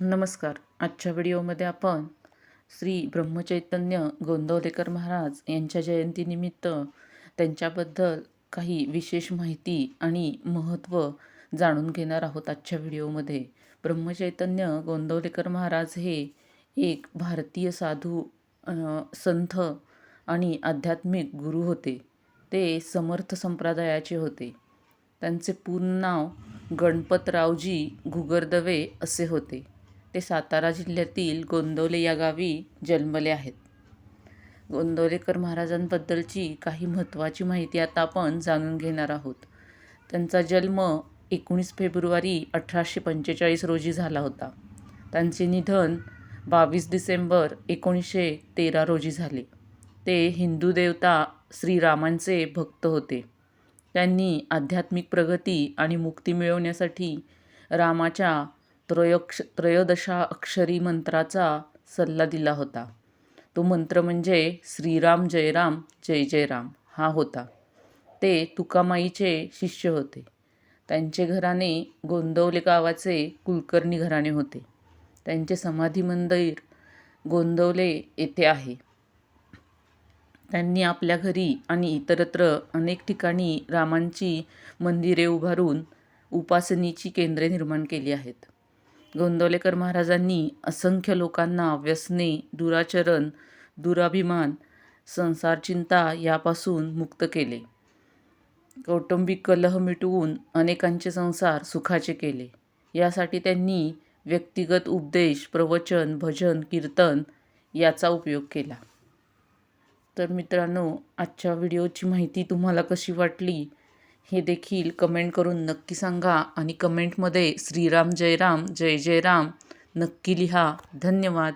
नमस्कार. आजच्या व्हिडिओमध्ये आपण श्री ब्रह्मचैतन्य गोंदवलेकर महाराज यांच्या जयंतीनिमित्त त्यांच्याबद्दल काही विशेष माहिती आणि महत्त्व जाणून घेणार आहोत आजच्या व्हिडिओमध्ये. ब्रह्मचैतन्य गोंदवलेकर महाराज हे एक भारतीय साधू संत आणि आध्यात्मिक गुरु होते. ते समर्थ संप्रदायाचे होते. त्यांचे पूर्ण नाव गणपतरावजी घुगरदवे असे होते. ते सातारा जिल्ह्यातील गोंदवले या गावी जन्मले आहेत. गोंदवलेकर महाराजांबद्दलची काही महत्त्वाची माहिती आता आपण जाणून घेणार आहोत. त्यांचा जन्म एकोणीस फेब्रुवारी अठराशे पंचेचाळीस रोजी झाला होता. त्यांचे निधन बावीस डिसेंबर एकोणीसशे तेरा रोजी झाले. ते हिंदू देवता श्रीरामांचे भक्त होते. त्यांनी आध्यात्मिक प्रगती आणि मुक्ती मिळवण्यासाठी रामाच्या त्रयोक्ष त्रयोदशा अक्षरी मंत्राचा सल्ला दिला होता. तो मंत्र म्हणजे श्रीराम जयराम जय जयराम हा होता. ते तुकामाईचे शिष्य होते. त्यांचे घराणे गोंदवले गावाचे कुलकर्णी घराणे होते. त्यांचे समाधी मंदिर गोंदवले येथे आहे. त्यांनी आपल्या घरी आणि इतरत्र अनेक ठिकाणी रामांची मंदिरे उभारून उपासनेची केंद्रे निर्माण केली आहेत. गोंदवलेकर महाराजांनी असंख्य लोकांना व्यसने दुराचरण दुराभिमान संसारचिंता यापासून मुक्त केले. कौटुंबिक कलह मिटवून अनेकांचे संसार सुखाचे केले. यासाठी त्यांनी व्यक्तिगत उपदेश प्रवचन भजन कीर्तन याचा उपयोग केला. तर मित्रांनो आजच्या व्हिडिओची माहिती तुम्हाला कशी वाटली? हे देखील कमेंट करून नक्की सांगा आणि कमेंटमध्ये श्रीराम जयराम जय जयराम नक्की लिहा. धन्यवाद.